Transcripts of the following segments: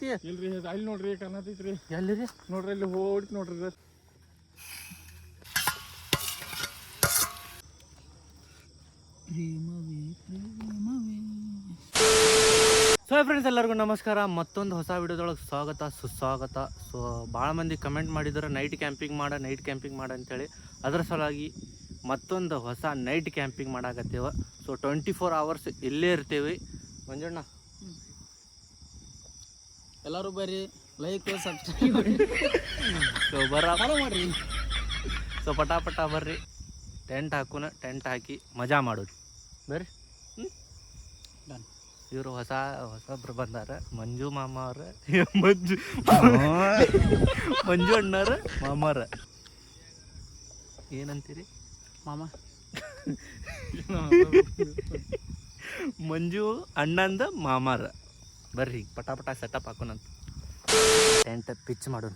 ಇಲ್ರಿ ಅಲ್ಲಿ ನೋಡ್ರಿ ಕಾಣತೈತ್ರಿ ಎಲ್ಲಿ ರೀ ನೋಡ್ರಿ ಅಲ್ಲಿ ಹೋಗಿ ನೋಡ್ರಿ ಸರ್ ಸೊ ಫ್ರೆಂಡ್ಸ್ ಎಲ್ಲರಿಗೂ ನಮಸ್ಕಾರ. ಮತ್ತೊಂದು ಹೊಸ ವಿಡಿಯೋದೊಳಗೆ ಸ್ವಾಗತ ಸುಸ್ವಾಗತ. ಸೊ ಭಾಳ ಮಂದಿ ಕಮೆಂಟ್ ಮಾಡಿದ್ರೆ ನೈಟ್ ಕ್ಯಾಂಪಿಂಗ್ ಮಾಡ ನೈಟ್ ಕ್ಯಾಂಪಿಂಗ್ ಮಾಡ ಅಂತೇಳಿ. ಅದರ ಸಲುವಾಗಿ ಮತ್ತೊಂದು ಹೊಸ ನೈಟ್ ಕ್ಯಾಂಪಿಂಗ್ ಮಾಡಾಕತ್ತೇವೆ. ಸೊ ಟ್ವೆಂಟಿ ಫೋರ್ ಅವರ್ಸ್ ಇಲ್ಲೇ ಇರ್ತೀವಿ. ಮಂಜಣ್ಣ ಎಲ್ಲರೂ ಬರ್ರಿ ಲೈಕ್ ಸಬ್ಸ್ಕ್ರೈಬ್ ಸೊ ಬರ ಮಾಡ್ರಿ. ಸೊ ಪಟಾ ಪಟ ಬರ್ರಿ. ಟೆಂಟ್ ಹಾಕುನ ಟೆಂಟ್ ಹಾಕಿ ಮಜಾ ಮಾಡೋದು. ಬರ್ರಿ. ಡನ್ ಇವರು ಹೊಸ ಹೊಸಬ್ರು ಬಂದಾರ ಮಂಜು ಮಾಮ ಅವ್ರ ಮಂಜು ಮಂಜು ಅಣ್ಣಾರ ಮಾಮಾರ. ಏನಂತೀರಿ? ಮಾಮ. ಮಂಜು ಅಣ್ಣಂದ ಮಾಮಾರ. ಬರ್ರಿ ಪಟಾಪಟ ಪಟ ಸೆಟಪ್ ಹಾಕೋಣಂತ. ಟೆಂಟ್ ಪಿಚ್ ಮಾಡೋಣ.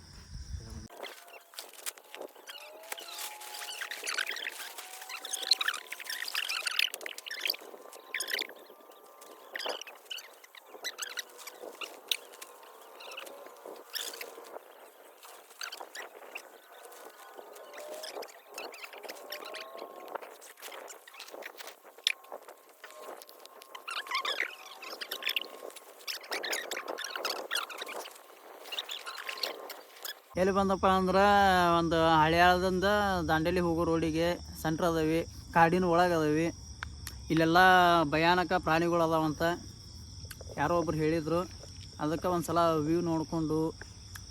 ಎಲ್ಲಿ ಬಂದಪ್ಪ ಅಂದ್ರೆ ಒಂದು ಹಳ್ಯಾಳದಿಂದ ದಾಂಡೇಲಿ ಹೋಗೋ ರೋಡಿಗೆ ಸೆಂಟ್ರ್ ಅದಾವೆ ಕಾಡಿನ ಒಳಗೆ ಅದಾವೆ. ಇಲ್ಲೆಲ್ಲ ಭಯಾನಕ ಪ್ರಾಣಿಗಳು ಅದಾವಂತ ಯಾರೋ ಒಬ್ರು ಹೇಳಿದರು. ಅದಕ್ಕೆ ಒಂದು ಸಲ ವ್ಯೂ ನೋಡಿಕೊಂಡು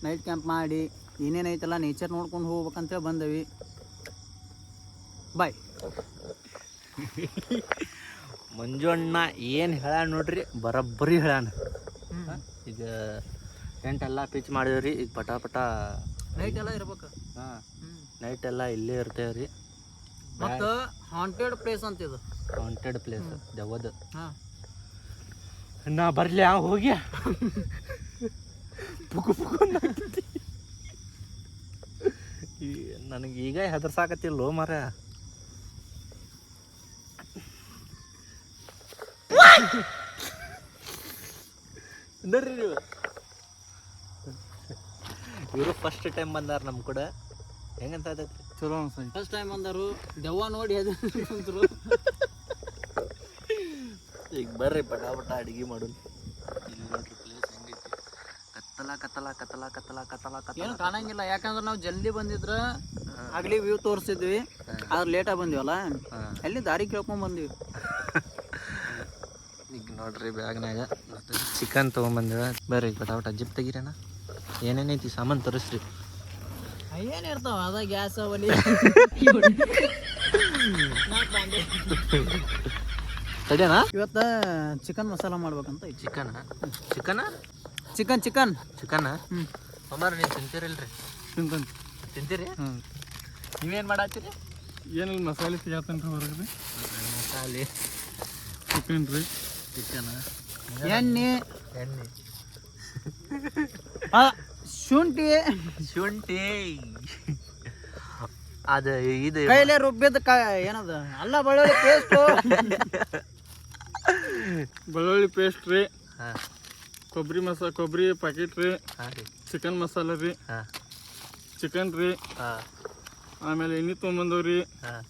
ನೈಟ್ ಕ್ಯಾಂಪ್ ಮಾಡಿ ಏನೇನೈತಲ್ಲ ನೇಚರ್ ನೋಡ್ಕೊಂಡು ಹೋಗ್ಬೇಕಂತೇಳಿ ಬಂದೇವಿ. ಬಾಯ್ ಮಂಜು ಅಣ್ಣ ಏನು ಹೇಳ ನೋಡ್ರಿ ಬರೋಬ್ಬರಿ ಹೇಳಾನ ಈಗ ಟೆಂಟ್ ಎಲ್ಲ ಪಿಚ್ ರೀ. ಈಗ ಪಟ ಪಟ ನೈಟ್ ಎಲ್ಲ ಇರ್ಬೇಕು. ಹಾಂ. ನೈಟ್ ಎಲ್ಲ ಇಲ್ಲೇ ಇರ್ತೇವೆ ರೀ. ಮತ್ತು ಹಾಂಟೆಡ್ ಪ್ಲೇಸ್ ಅಂತ ಇದು. ಹಾಂಟೆಡ್ ಪ್ಲೇಸ್ ದೆವ್ವದ ಹಾಂ. ನಾ ಬರ್ಲಿ ಆ ಹೋಗಿ. ಪುಕು ಪುಕು ನನಗೆ ಈಗ ಹೆದರ್ಸಾಕತ್ತಿಲ್ಲೋ ಮರ ಅಂದರೆ ನೀವು. ಇವರು ಫಸ್ಟ್ ಟೈಮ್ ಬಂದಾರ ನಮ್ಮ ಕೂಡ. ಹೆಂಗಂತ ಚಲೋ ಅನ್ಸೈತಿ. ಫಸ್ಟ್ ಟೈಮ್ ಬಂದರು. ದೆವ್ವ ನೋಡಿ ಅದ್ರು ಈಗ ಬರ್ರಿ ಪಟ ಪಟ ಅಡಿಗೆ ಮಾಡೋಣ. ಇಲ್ಲಿ ನೋಡ್ರಿ ಪ್ಲೇಸ್ ಹೆಂಗೈತಿ. ಕತ್ತಲ ಕತ್ತಲ ಕತ್ತಲ ಕತ್ತಲ ಕತ್ತಲ ಕತ್ತಲ. ಏನು ಕಾಣಂಗಿಲ್ಲ. ಯಾಕಂದ್ರೆ ನಾವು ಜಲ್ದಿ ಬಂದಿದ್ರ ಆಗ್ಲಿ ವ್ಯೂ ತೋರಿಸಿದ್ವಿ. ಆದ್ರೆ ಲೇಟಾಗಿ ಬಂದಿವಲ್ಲ ಅಲ್ಲಿ ದಾರಿ ಕೇಳ್ಕೊಂಡ್ ಬಂದ್ವಿ. ಈಗ ನೋಡ್ರಿ ಬ್ಯಾಗ್ನಾಗ. ಮತ್ತು ಚಿಕನ್ ತೊಗೊಂಬಂದಿವ. ಬರ್ರಿ ಪಟಾಪಟ ಪಟ ಜಿಪ್ ತೆಗೀರಣ್ಣ ಏನೇನೈತಿ ಸಾಮಾನು ತರಿಸ್ರಿ. ಏನು ಇರ್ತಾವ? ಅದ ಗ್ಯಾಸ್ ಒಲಿ ತಡಿಯಣ ಇವತ್ತ ಚಿಕನ್ ಮಸಾಲ ಮಾಡ್ಬೇಕಂತ chicken chicken chicken chicken chicken ಹ್ಞೂ ಅಮ್ಮಾರ ನೀವು ತಿಂತೀರಿಲ್ರಿ. ತಿಂತಂತ ತಿಂತೀರಿ? ಹ್ಞೂ ನೀವೇನು ಮಾಡತ್ತೀರಿ? ಏನಿಲ್ಲ ಮಸಾಲೆ ತೆಗಿಯತ್ತೇನ್ರಿ ಹೊರಗೆ ಮಸಾಲೆ. ಚಿಕನ್ ರೀ. ಚಿಕನ್ ಎಣ್ಣೆ. ಎಣ್ಣೆ. ಆ, ಶುಂಠಿ. ಶುಂಠಿ. ಅದು ಇದು ಕೈಲೇ ರುಬ್ಬಿದ ಕ ಏನದ? ಅಲ್ಲ ಬೆಳ್ಳುಳ್ಳಿ ಪೇಸ್ಟ್ ಬೆಳ್ಳುಳ್ಳಿ ಪೇಸ್ಟ್ ರೀ. ಕೊಬ್ಬರಿ ಮಸಾ ಕೊಬ್ಬರಿ ಪ್ಯಾಕೆಟ್ ರೀ. ಚಿಕನ್ ಮಸಾಲೆ ರೀ. ಹಾಂ. ಚಿಕನ್ ರೀ. ಹಾಂ. ಆಮೇಲೆ ಎಣ್ಣೆ ತೊಗೊಂಬಂದವ್ರಿ ಹಾಂ.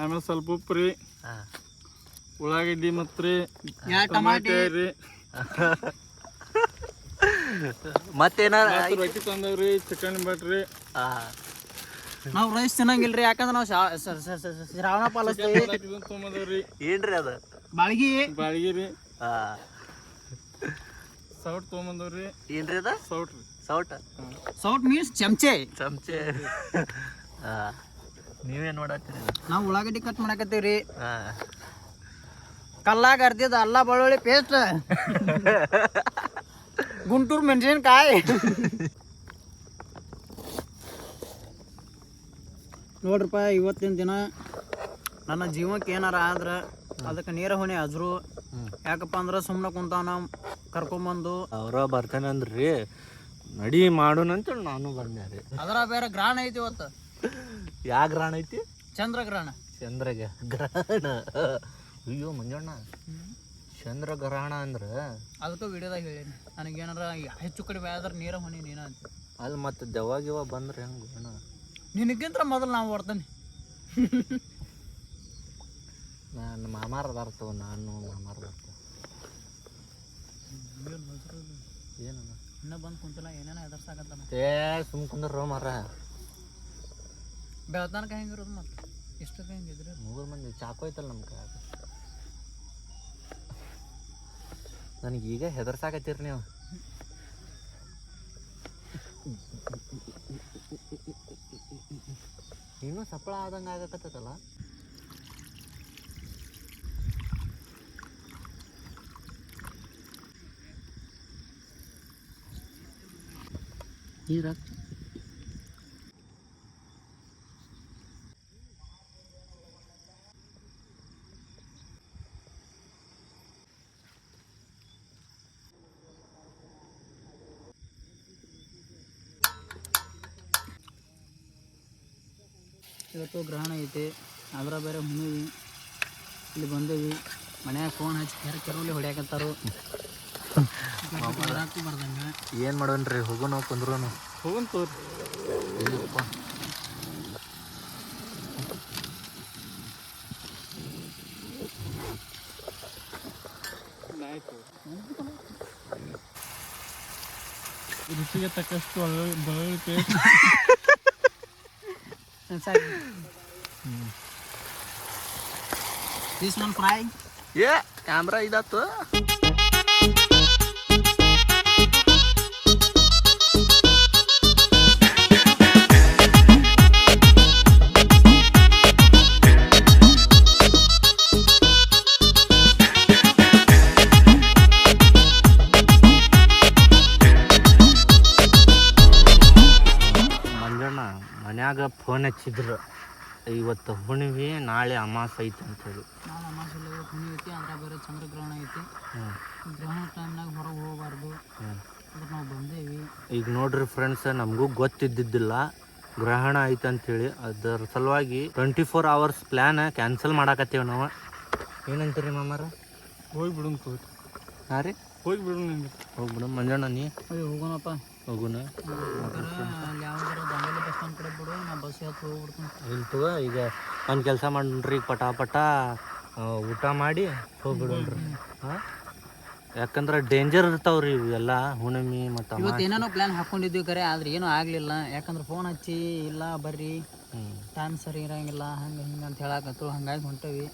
ಆಮೇಲೆ ಸ್ವಲ್ಪ ಉಪ್ಪು ರೀ. ಹಾಂ. ಉಳ್ಳಾಗಡ್ಡಿ ಮತ್ತು ರೀ. ಟಮಾಟೆ. ರೀ. ಮತ್ತೇನಾರ ಮತ್ತು ರೊಟ್ಟಿ ತಂದವ್ರಿ ಚಿಕನ್ ಬಟ್ರಿ ನಾವು ರೈಸ್ ತಿನ್ನಂಗಿಲ್ರಿ ಯಾಕಂದ್ರೆ ನಾವು ಶ್ರಾವಣ ಪಾಲಿಸ್ತೀವಿ ಏನ್ರಿ ಅದು? ಬಾಳ್ಗಿ. ಬಾಳಿಗೆ ರೀ. ಸೌಟ್ ತೊಗೊಂಬಂದವ್ರಿ ಏನ್ರಿ ಅದು? ಸೌಟ್ ರೀ. ಸೌಟ್ ಸೌಟ್ ಮೀನ್ಸ್ ಚಮಚೆ. ಚಮಚೆ. ಹಾಂ ನೀವೇನು ಮಾಡತ್ತೀರಿ? ನಾವು ಉಳ್ಳಾಗಡ್ಡಿ ಕಟ್ ಮಾಡಕತ್ತೀವ್ರಿ. ಕಲ್ಲಾಗ ಅರ್ದಿದ ಅಲ್ಲ ಬೆಳ್ಳುಳ್ಳಿ ಪೇಸ್ಟ್ ಗುಂಟೂರು ಮೆಣಸಿನ್ಕಾಯಿ ನೋಡ್ರಪ್ಪ ಇವತ್ತಿನ ದಿನ ನನ್ನ ಜೀವಕ್ಕೆ ಏನಾರ ಆದ್ರೆ ಅದಕ್ಕೆ ನೇರ ಹೊಣೆ ಹಜ್ರು. ಯಾಕಪ್ಪ ಅಂದ್ರೆ ಸುಮ್ಮನೆ ಕುಂತಾನ ಕರ್ಕೊಂಬಂದು. ಅವರ ಬರ್ತಾನೆ ಅಂದ್ರಿ ನಡಿ ಮಾಡೋಣಂತ ನಾನು ಬಂದೆ ರೀ. ಅದರ ಬೇರೆ ಗ್ರಹಣ ಐತಿ ಇವತ್ತು. ಯಾ ಗ್ರಹಣ ಐತಿ? ಚಂದ್ರಗ್ರಹಣ ಚಂದ್ರಗೆ ಗ್ರಹಣ ಅಯ್ಯೋ ಮಂಜಣ್ಣ. ಚಂದ್ರಗ್ರಹಣ ಅಂದ್ರೆ? ಅದಕ್ಕೆ ವಿಡಿಯೋದಾಗ ನನಗೆ ನನಗೇನಾರ ಹೆಚ್ಚು ಕಡಿಮೆ ಆದ್ರೆ ನೀರ ಹೊನಿ ನೀನ ಅಂತ. ಅಲ್ಲಿ ಮತ್ತೆ ದೆವ್ವ ಗಿವ ಬಂದ್ರೆ ಹೆಂಗೆ ಅಣ್ಣ ನಿನಗಿಂತ ಮೊದಲು ನಾವು ಹೊಡ್ತೇನೆ ನಾನು ಮಾಮಾರ ಬರ್ತವ ನಾನು ಮಾಮಾರ ಬರ್ತವ ಏನಣ್ಣ? ಇನ್ನೂ ಬಂದು ಕುಂತಿಲ್ಲ ಏನೇನೋ ಎದುರ್ಸಾಕತ್ತಾನ ಏ ಸುಮ್ ಕುಂದ್ರ ಮರ ಬೆಳತನಕ ಹೆಂಗಿರೋದು ಮತ್ತೆ? ಇಷ್ಟಕ್ಕೆ ಹೆಂಗಿದ್ರಿ ಮೂರು ಮಂದಿ ಚಾಕು ಐತಲ್ಲ ನಮ್ಮ ಕೈ ನನಗೆ ಈಗ ಹೆದರ್ಸಾಕತ್ತೀರಿ ನೀವು. ಇನ್ನೂ ಸಪ್ಪಳ ಆದಂಗೆ ಆಗಕತ್ತಲ್ಲ ನೀರ ಇವತ್ತು ಗ್ರಹಣ ಐತಿ. ಅದರ ಬೇರೆ ಹುಣ್ಣಿವಿ ಇಲ್ಲಿ ಬಂದೇವಿ. ಮನ್ಯಾಗ ಫೋನ್ ಹಚ್ಚಿ ಕೆರೆ ಕೆರವಲ್ಲಿ ಹೊಡ್ಯಾಕತ್ತಾರು. ಬರ್ದಂಗೆ ಏನು ಮಾಡೋನ್ರಿ ಹೋಗೋಣ ಕುಂದ್ರು ಹೋಗನ್ ತೋರಿ. ಋಷಿಗೆ ತಕ್ಕಷ್ಟು ರುಚಿಗೆ ತಕ್ಕಷ್ಟು ಬಳಲಿಕೆ ದಿಸ್ ಒನ್ ಫ್ರೈ ಏ ಕ್ಯಾಮ್ರಾ ಇದಾತು ಮಂಜಣ್ಣ ಫೋನ್ ಹಚ್ಚಿದ್ರು. ಇವತ್ತು ಹುಣ್ಣಿಮೆ ನಾಳೆ ಅಮಾಸ ಐತೆ ಅಂತೇಳಿ ನಾಳೆ ಅಮಾಸಿಲ್ಲ ಹುಣ್ಣಿ ಐತಿ ಅದ್ರ ಬೇರೆ ಚಂದ್ರಗ್ರಹಣ ಐತಿ. ಗ್ರಹಣ ಟೈಮ್ನಾಗ ಹೊರಗೆ ಹೋಗಬಾರ್ದು. ಅಂದ್ರೆ ನಾವು ಬಂದೇವಿ. ಈಗ ನೋಡ್ರಿ ಫ್ರೆಂಡ್ಸ್ ನಮಗೂ ಗೊತ್ತಿದ್ದಿದ್ದಿಲ್ಲ. ಗ್ರಹಣ ಐತೆ ಅಂತೇಳಿ ಅದರ ಸಲುವಾಗಿ twenty four hours plan cancel ಮಾಡಾಕತ್ತೀವಿ ನಾವು. ಏನಂತೀರಿ ಮಾಮಾರ? ಹೋಗಿ ಬಿಡೋಣ ತೋರಿ ಹಾಂ ರೀ? ಹೋಗಿ ಬಿಡೋಣ ಹೋಗಿ ಮಂಜಣ್ಣ ನೀ? ಹೋಗೋಣಪ್ಪ. ಹೋಗೋಣ ಅಲ್ಲಿ ಯಾವ್ದಾರ ದಾಂಡೇಲಿ ಬಸ್ ಸ್ಟ್ಯಾಂಡ್ ಕಡೆ ಬಿಡು ನಾ ಬಸ್ ಹತ್ತು ಹೋಗ್ಬಿಡ್ತೀನಿ. ಈಗ ಒಂದು ಕೆಲಸ ಮಾಡ್ರಿ ಪಟ ಪಟ ಊಟ ಮಾಡಿ ಹೋಗ್ಬಿಡ್ರಿ ಹಾಂ ಯಾಕಂದ್ರೆ ಡೇಂಜರ್ ಇರ್ತಾವ್ರಿ ಇವೆಲ್ಲ ಹುಣ್ಣಿಮೆ ಮತ್ತು ಇವತ್ತು ಏನೇನೋ ಪ್ಲಾನ್ ಹಾಕೊಂಡಿದ್ವಿ ಕರೆ ಆದ್ರೆ ಏನೂ ಆಗಲಿಲ್ಲ. ಯಾಕಂದ್ರೆ ಫೋನ್ ಹಚ್ಚಿ ಇಲ್ಲ ಬರ್ರಿ. ಟೈಮ್ ಸರಿ ಇರಂಗಿಲ್ಲ ಹಂಗೆ ಹಿಂಗೆ ಅಂತ ಹೇಳಕತ್ತು ಹಂಗಾಗಿ ಹೊಂಟವಿ.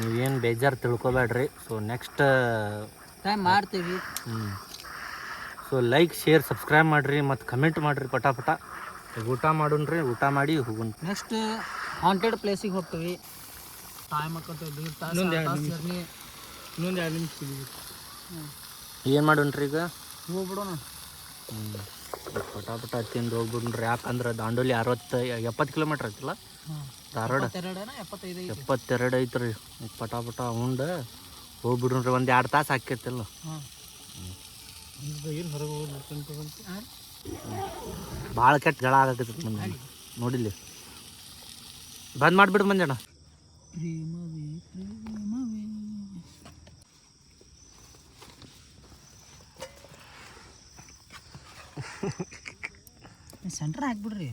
ನೀವೇನು ಬೇಜಾರು ತಿಳ್ಕೊಬೇಡ್ರಿ. ಸೊ ನೆಕ್ಸ್ಟ್ ಟೈಮ್ ಮಾಡ್ತೀವಿ. ಹ್ಞೂ ಸೊ ಲೈಕ್ ಶೇರ್ ಸಬ್ಸ್ಕ್ರೈಬ್ ಮಾಡಿರಿ ಮತ್ತು ಕಮೆಂಟ್ ಮಾಡಿರಿ ಪಟ ಪಟ ಊಟ ಮಾಡೋಣ್ರಿ ಊಟ ಮಾಡಿ ಹೋಗೋಣ. ನೆಕ್ಸ್ಟ್ ಹಾಂಟೆಡ್ ಪ್ಲೇಸಿಗೆ ಹೋಗ್ತೀವಿ. ಟೈಮ್. ಜರ್ನಿ ಇನ್ನೊಂದು ಎರಡು ನಿಮಿಷ. ಏನು ಮಾಡೋಣ್ರಿ ಈಗ? ಹೋಗ್ಬಿಡೋಣ. ಹ್ಞೂ ಪಟಾಪಟ ಪಟ ತಿಂದು ಹೋಗ್ಬಿಡ್ರಿ. ಯಾಕಂದ್ರೆ ದಾಂಡೋಲಿ ಅರವತ್ತು ಎಪ್ಪತ್ತು ಕಿಲೋಮೀಟ್ರ್ ಐತಲ್ಲ? ಧಾರವಾಡ. ಎಪ್ಪತ್ತೆರಡು ಐತ್ರಿ. ಪಟಾಪಟ ಪಟ ಉಂಡು. ಹೋಗ್ಬಿಡ್ರಿ. ಒಂದು ಎರಡು ತಾಸು ಹಾಕೈತಿಲ್ಲ ಹಾಂ ಭಾಳ ಕೆಟ್ಟ ಗಳ ಆಗತ್ತೈತಿ ಮಂದಿ ನೋಡಿಲ್ಲಿ. ಬಂದ್ ಮಾಡಿಬಿಡು ಮಂಜಣ್ಣ. ಪ್ರೇಮವೇ ಪ್ರೇಮವೇ. ಸೆಂಟ್ರ್ ಹಾಕ್ಬಿಡ್ರಿ.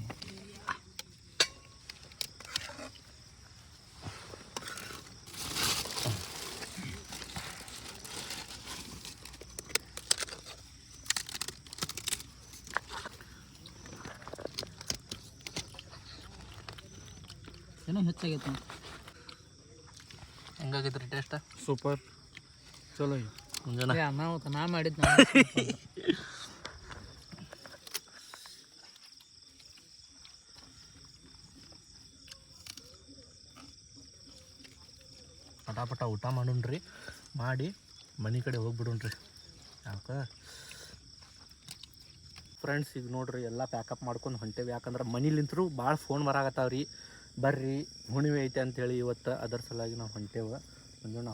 ಏನೋ ಹೆಚ್ಚಾಗೈತೆ ಹೆಂಗಾಗೈತ್ರಿ ಟೇಸ್ಟ್ ಸೂಪರ್. ಚಲೋ ಮುಂಜಾನೆ. ಅನಾಹುತ ನಾ ಮಾಡಿದ್ ಪಟಾಪಟ ಪಟ ಊಟ ಮಾಡೋಣ್ರಿ. ಮಾಡಿ ಮನೆ ಕಡೆ ಹೋಗ್ಬಿಡೋಣ್ರಿ. ಯಾಕ? ಫ್ರೆಂಡ್ಸ್ ಈಗ ನೋಡ್ರಿ ಎಲ್ಲ ಪ್ಯಾಕಪ್ ಮಾಡ್ಕೊಂಡು ಹೊಂಟೇವಿ. ಯಾಕಂದ್ರೆ ಮನೇಲಿಂತರೂ ಭಾಳ ಫೋನ್ ಬರಾಕತ್ತಾವ್ರಿ. ಬರ್ರಿ ಹುಣ್ಣಿಮೆ ಐತೆ ಅಂತೇಳಿ ಇವತ್ತು ಅದರ ಸಲುವಾಗಿ ನಾವು ಹೊಂಟೇವ. ಮಂಜಣ್ಣ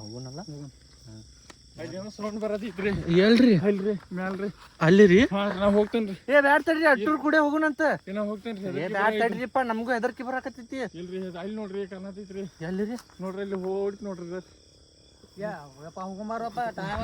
ಎಲ್ರಿ? ಅಲ್ರಿ ಮ್ಯಾಲ್ರಿ. ಅಲ್ಲಿ ರೀ? ಹೋಗ್ತೇನ್ರಿ ಏ ಬ್ಯಾಡ್ ತಡ್ರಿ ಅಟ್ಟೂರ್ ಕೂಡ ಹೋಗೋಣಂತ. ಏ ನಾ ಹೋಗ್ತೇನ್ರಿ ಏ ಬ್ಯಾಡ್ ತಡ್ರಿಪ್ಪ ನಮಗೂ ಹೆದರ್ಕಿ ಬರಾಕತ್ತೈತಿ. ಇಲ್ರಿ ಅಲ್ಲಿ ನೋಡ್ರಿ ಕಾಣತೈತ್ರಿ ಎಲ್ಲಿ ರೀ? ನೋಡ್ರಿ ಅಲ್ಲಿ ಹೋಗಿ ನೋಡ್ರಿ ಹೋಗುಮಾರಪ್ಪ ಟೈಮ್